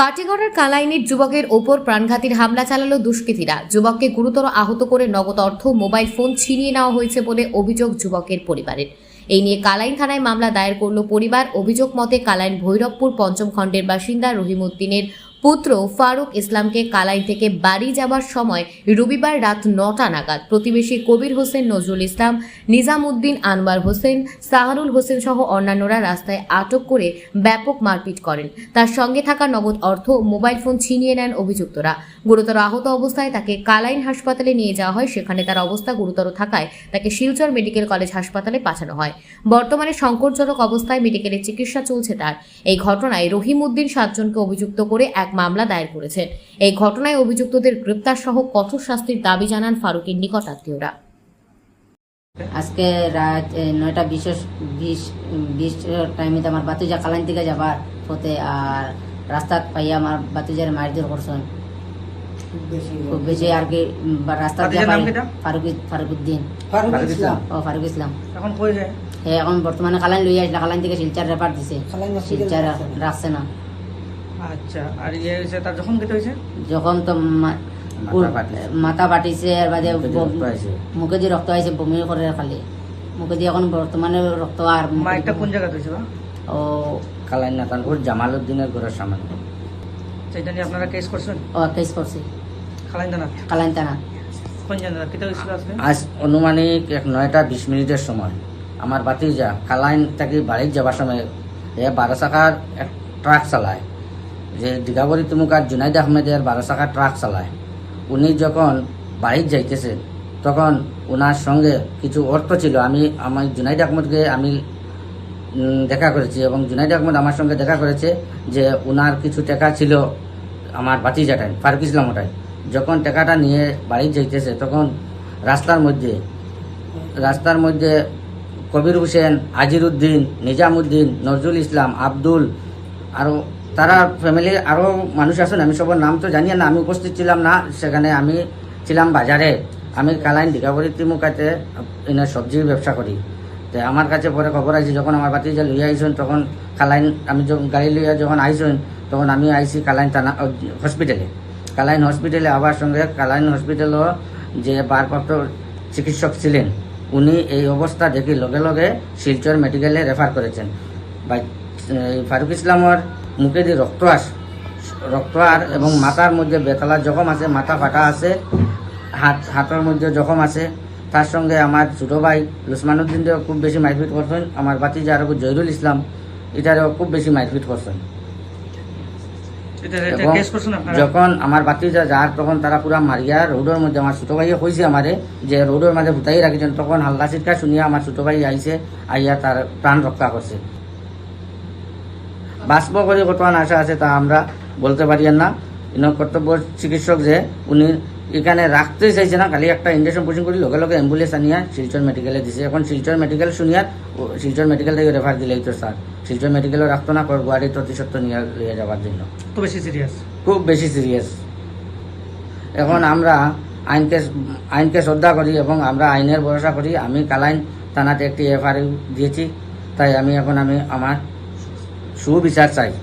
কাটিগড়ার কালাইনির যুবকের ওপর প্রাণঘাতীর হামলা চালালো দুষ্কৃতীরা। যুবককে গুরুতর আহত করে নগদ অর্থ মোবাইল ফোন ছিনিয়ে নেওয়া হয়েছে বলে অভিযোগ যুবকের পরিবারের। এই নিয়ে কালাইন থানায় মামলা দায়ের করল পরিবার। অভিযোগ মতে কালাইন ভৈরবপুর পঞ্চম খণ্ডের বাসিন্দা রহিমউদ্দিনের পুত্র ফারুক ইসলামকে কালাইন থেকে বাড়ি যাবার সময় রবিবার রাত নটা নাগাদ প্রতিবেশী কবির হোসেন নজরুল ইসলাম নিজামউদ্দিন আনোয়ার হোসেন, সাহারুল হোসেন সহ অন্যান্যরা রাস্তায় আটক করে ব্যাপক মারপিট করেন। তার সঙ্গে থাকা নগদ অর্থ মোবাইল ফোন ছিনিয়ে নেন অভিযুক্তরা। গুরুতর আহত অবস্থায় তাকে কালাইন হাসপাতালে নিয়ে যাওয়া হয়। সেখানে তার অবস্থা গুরুতর থাকায় তাকে শিলচর মেডিকেল কলেজ হাসপাতালে পাঠানো হয়। বর্তমানে সংকটজনক অবস্থায় মেডিকেলের চিকিৎসা চলছে তার। এই ঘটনায় রহিম উদ্দিন সাতজনকে অভিযুক্ত করে এক মামলা দায়ের করেছে। এই ঘটনায় অভিযুক্তদের গ্রেপ্তার সহ কঠোর শাস্তির দাবি জানান ফারুকের নিকট আত্মীয়রা। আজকে রাত নয়টা বিশ বিশ বিশ টাইমে আমার বাতুজা কালান থেকে যাবার পথে আর রাস্তাত পাইয়া আমার বাতুজার মারধর করছেন। খুব বেশি আর কি রাস্তা? ফারুক ফারুকুদ্দিন ফারুক ইসলাম? ও ফারুক ইসলাম। এখন কই এখন বর্তমানে কালান লইয়া আসলে কালান থেকে শিলচার রেফার দিছে। শিলচার রাখছে না। আচ্ছা আর ইয়ে হয়েছে তার যখন কেটে হয়েছে? যখন তো মাথা। মাথা আর বাদে মুখে দিয়ে রক্ত আইছে। বমি করে খালি। মুখে দিয়ে এখন বর্তমানে রক্ত আর মাইকটা কোন জায়গাতে হয়েছে বা? ও কালাই নাতানপুর জামালউদ্দিনের ঘরের সামনে। সেটা নিয়ে আপনারা কেস করছেন? ও কেস করছে। খালাইন দানা কালাইন থানা কোন জানা কেটে হয়েছিল আজকে? আজ অনুমানিক এক নয়টা বিশ মিনিটের সময়। আমার বাতিজা কালাইন থেকে বাড়ির যাবার সময় এ বারো চাকার এক ট্রাক চালায়। যে দীঘাবরী তুমুকার জুনাইদ আহমেদের বারো চাকার ট্রাক চালায়, উনি যখন বাড়ির যাইতেছে, তখন ওনার সঙ্গে কিছু অর্থ ছিল। আমি আমার জুনাইদ আহমদকে আমি দেখা করেছি এবং জুনাইদ আহমদ আমার সঙ্গে দেখা করেছে যে ওনার কিছু টাকা ছিল আমার বাতিজাটাই ফারুক ইসলাম ওটাই যখন টাকাটা নিয়ে বাড়ি যাইতেছে, তখন রাস্তার মধ্যে রাস্তার মধ্যে কবির হোসেন আজিরুদ্দিন নিজামুদ্দিন নজরুল ইসলাম, আব্দুল আরও তারা ফ্যামিলির আরও মানুষ আছেন, আমি সবার নাম তো জানি না, আমি উপস্থিত ছিলাম না, সেখানে আমি ছিলাম বাজারে। আমি কালাইন দীঘাবরী ত্রিমুখাতে এনে সবজির ব্যবসা করি। তো আমার কাছে পরে খবর আছে যখন আমার বাতি যে লইয়া আইসন, তখন কালাইন, আমি যখন গাড়ি লইয়া যখন আইসন, তখন আমি আইছি কালাইন থানা হসপিটালে কালাইন হসপিটালে আবার সঙ্গে কালাইন হসপিটালও যে ভারপ্রাপ্ত চিকিৎসক ছিলেন, উনি এই অবস্থা দেখি লগে লগে শিলচর মেডিকেলে রেফার করেছেন। বা ফারুক ইসলামর মুখে দিয়ে রক্ত আস রক্ত আর এবং মাথার মধ্যে বেতলা জখম আছে মাথা ফাটা আছে হাত হাতের মধ্যে জখম আছে। তার সঙ্গে আমার ছোটো ভাই লুসমানুদ্দিনও খুব বেশি মারপিট করছেন। আমার বাতিজা আর জহিরুল ইসলাম এটারও খুব বেশি মারপিট করছেন। যখন আমার বাতিজা যার তখন তারা পুরা মারিয়া রোডের মধ্যে আমার ছোট ভাইয়ে কইছে আমারে যে রোডের মাঝে ভুতাই রাখিছেন তখন হাল্লা চিৎকার শুনিয়া আমার ছোট ভাই আইছে আইয়া তার প্রাণ রক্ষা করছে। বাষ্প করে কতক্ষণ আশা আছে তা আমরা বলতে পারি না। ইনো কর্তব্য চিকিৎসক যে উনি এখানে রাখতেই চাইছে না খালি একটা ইঞ্জেকশন পুশিং করি লগে লগে অ্যাম্বুলেন্স আনিয়া শিলচর মেডিকেলে দিছে। এখন শিলচর মেডিকেল শুনিয়া শিলচর মেডিকেল থেকে রেফার দিলেই তো স্যার। শিলচর মেডিকেলও রাখতো না কর গুয়াহাটি অতিসত্ব নিয়ে নিয়ে যাওয়ার জন্য। তো বেশি সিরিয়াস খুব বেশি সিরিয়াস এখন আমরা আইনকে আইনকে শ্রদ্ধা করি এবং আমরা আইনের ভরসা করি। আমি কালাইন থানাতে একটি এফআইআর দিয়েছি। তাই আমি এখন আমি আমার શુભ વિચાર સાહેબ.